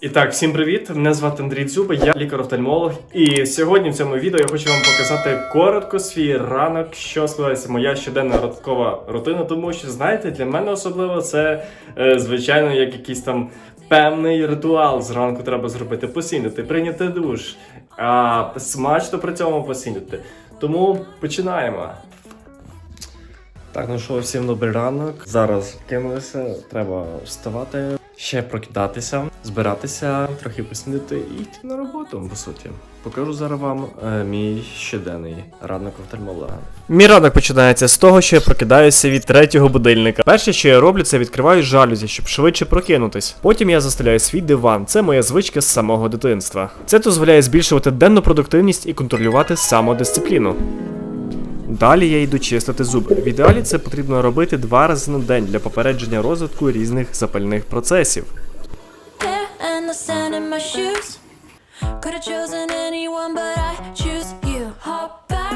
І так, всім привіт! Мене звати Андрій Дзюба, я лікар-офтальмолог. І сьогодні в цьому відео я хочу вам показати коротко свій ранок, що складається моя щоденна ранкова рутина, тому що, знаєте, для мене особливо це, е, звичайно, як якийсь там певний ритуал. Зранку треба зробити поснідати, прийняти душ, а смачно при цьому поснідати. Тому починаємо. Так, ну що, всім добрий ранок. Зараз кинулися, треба вставати, ще прокидатися, збиратися, трохи поснідати і йти на роботу, по суті. Покажу зараз вам е, мій щоденний ранок офтальмолога. Мій ранок починається з того, що я прокидаюся від третього будильника. Перше, що я роблю, це відкриваю жалюзі, щоб швидше прокинутись. Потім я застеляю свій диван. Це моя звичка з самого дитинства. Це дозволяє збільшувати денну продуктивність і контролювати самодисципліну. Далі я йду чистити зуби. В ідеалі це потрібно робити два рази на день для попередження розвитку різних запальних процесів.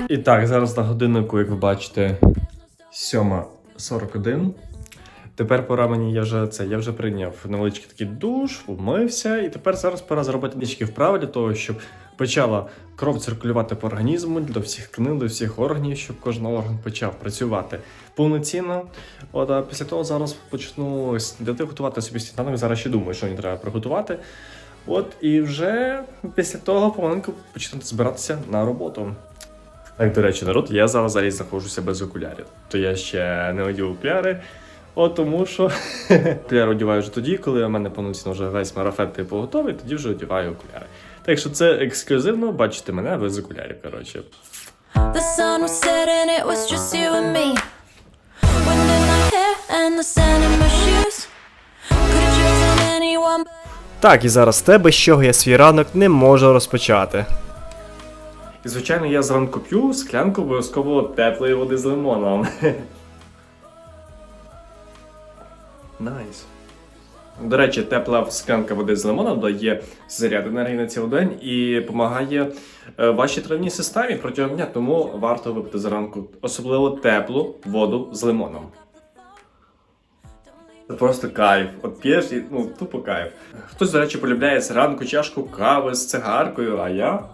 І так, зараз на годиннику, як ви бачите, 7.41. Тепер пора мені, я вже це, я вже прийняв невеличкий такий душ, умився, і тепер зараз пора зробити трішки вправи для того, щоб почала кров циркулювати по організму до всіх тканин, до всіх органів, щоб кожен орган почав працювати повноцінно. От а після того зараз почну снідати, готувати собі сніданок. Зараз ще думаю, що мені треба приготувати. От і вже після того помаленьку почнути збиратися на роботу. Так, до речі, народ, я зараз взагалі знаходжуся без окулярів. То я ще не одів окуляри. От тому що окуляри одіваю вже тоді, коли у мене повноцінно вже весь марафет типу готовий, тоді вже одіваю окуляри. Так що це ексклюзивно, бачите мене без окулярів, коротше. The sun was setting, it was just you and me. Wind in my hair and the sand in my shoes. Could have chosen anyone, but Так, і зараз те, без чого я свій ранок не можу розпочати. І звичайно, я зранку п'ю склянку обов'язково теплої води з лимоном. Найс. До речі, тепла склянка води з лимоном дає заряд енергії на цілий день і допомагає е, вашій травній системі протягом дня, тому варто випити зранку особливо теплу воду з лимоном. Це просто кайф. От п'єш і ну тупо кайф. Хтось, до речі, полюбляє зранку чашку кави з цигаркою, а я.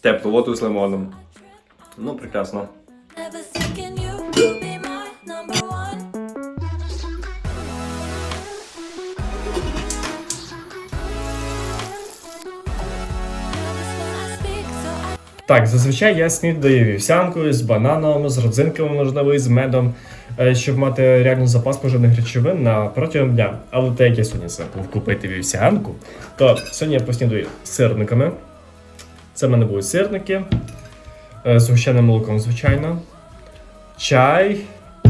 Теплу воду з лимоном. Ну, прекрасно. Так, зазвичай я снідаю вівсянкою з бананом, з родзинками, можливо, і з медом, е, щоб мати реально запас поживних речовин на протягом дня. Але те, як я сьогодні забув купити вівсянку, то сьогодні я поснідаю сирниками. Це в мене будуть сирники е, з згущеним молоком, звичайно, чай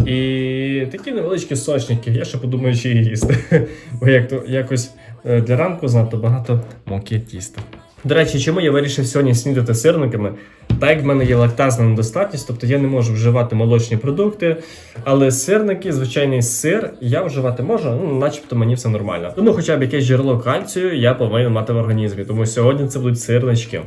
і такі невеличкі сочники. Я ще подумаю, чи їх їсти. Бо як то якось е, для ранку занадто багато муки тіста. До речі, чому я вирішив сьогодні снідати сирниками? Так як в мене є лактазна недостатність, тобто я не можу вживати молочні продукти, але сирники, звичайний сир, я вживати можу, ну начебто мені все нормально. Тому хоча б якесь джерело кальцію я повинен мати в організмі. Тому сьогодні це будуть сирнички.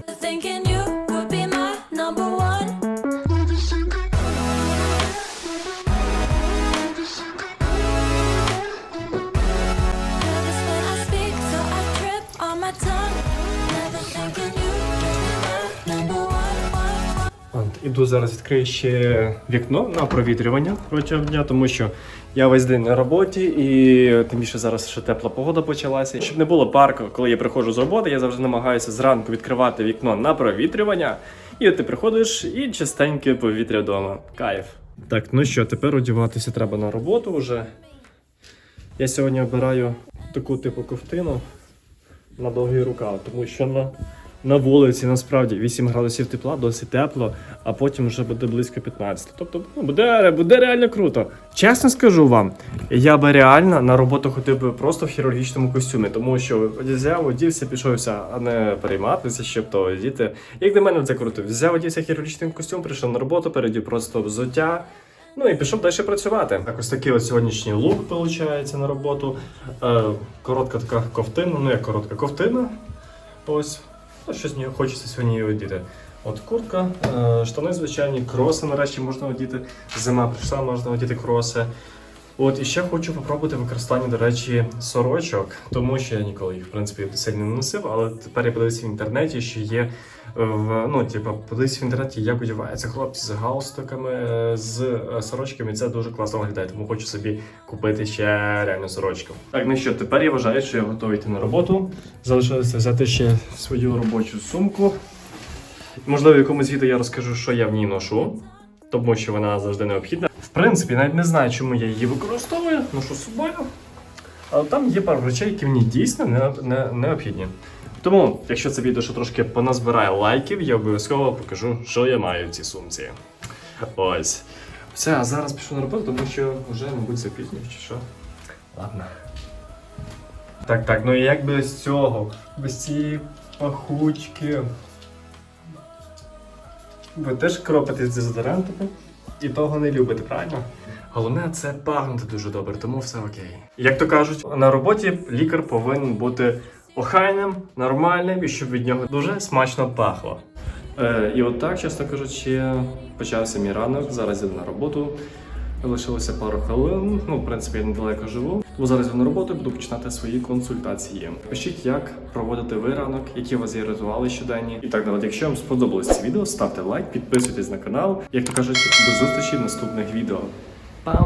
Іду зараз відкрию ще вікно на провітрювання протягом дня, тому що я весь день на роботі, і тим більше зараз ще тепла погода почалася. Щоб не було парку, коли я приходжу з роботи, я завжди намагаюся зранку відкривати вікно на провітрювання. І ти приходиш і чистеньке повітря вдома. Кайф. Так, ну що, тепер одягатися треба на роботу вже. Я сьогодні обираю таку типу ковтину на довгий рукав, тому що на, на вулиці насправді 8 градусів тепла, досить тепло, а потім вже буде близько 15. Тобто ну, буде, буде реально круто. Чесно скажу вам, я би реально на роботу ходив би просто в хірургічному костюмі, тому що взяв, одівся, пішовся, а не перейматися, щоб то одіти. Як для мене це круто. Взяв, одівся хірургічним костюм, прийшов на роботу, передів просто взуття. Ну і пішов далі працювати. Так, ось такий от сьогоднішній лук виходить на роботу. Е, коротка така ковтина, ну як коротка ковтина. Ось. Ну, щось хочеться сьогодні її одіти. От куртка, е, штани звичайні, кроси нарешті можна одіти. Зима прийшла, можна одіти кроси. От і ще хочу попробувати використання, до речі, сорочок, тому що я ніколи їх, в принципі, сильно не носив, але тепер я подивився в інтернеті, що є в ну, типу, подивився в інтернеті, як одягаються хлопці з галстуками, е, з е, сорочками. Це дуже класно виглядає, тому хочу собі купити ще реальну сорочку. Так, ну що, тепер я вважаю, що я готовий йти на роботу. Залишилося взяти ще свою робочу сумку. Можливо, в якомусь відео я розкажу, що я в ній ношу, тому що вона завжди необхідна. Принципі, навіть не знаю, чому я її використовую, ношу з собою. Але там є пару речей, які мені дійсно не, не, необхідні. Тому, якщо це відео ще трошки поназбирає лайків, я обов'язково покажу, що я маю в цій сумці. Ось. Все, а зараз пішов на роботу, тому що вже, мабуть, запізнюю, чи що. Ладно. Так, так, ну і як без цього? Без цієї пахучки. Ви теж кропите з дезодорантами і того не любите, правильно? Головне це пахнути дуже добре, тому все окей. Як то кажуть, на роботі лікар повинен бути охайним, нормальним і щоб від нього дуже смачно пахло. Е, і от так, чесно кажучи, почався мій ранок. Зараз іду на роботу. Лишилося пару хвилин. Ну, в принципі, я недалеко живу. Тому зараз я на роботу буду починати свої консультації. Пишіть, як проводити ви ранок, які у вас є ритуали щоденні і так далі. Якщо вам сподобалось це відео, ставте лайк, підписуйтесь на канал. Як то кажуть, до зустрічі в наступних відео. Пам!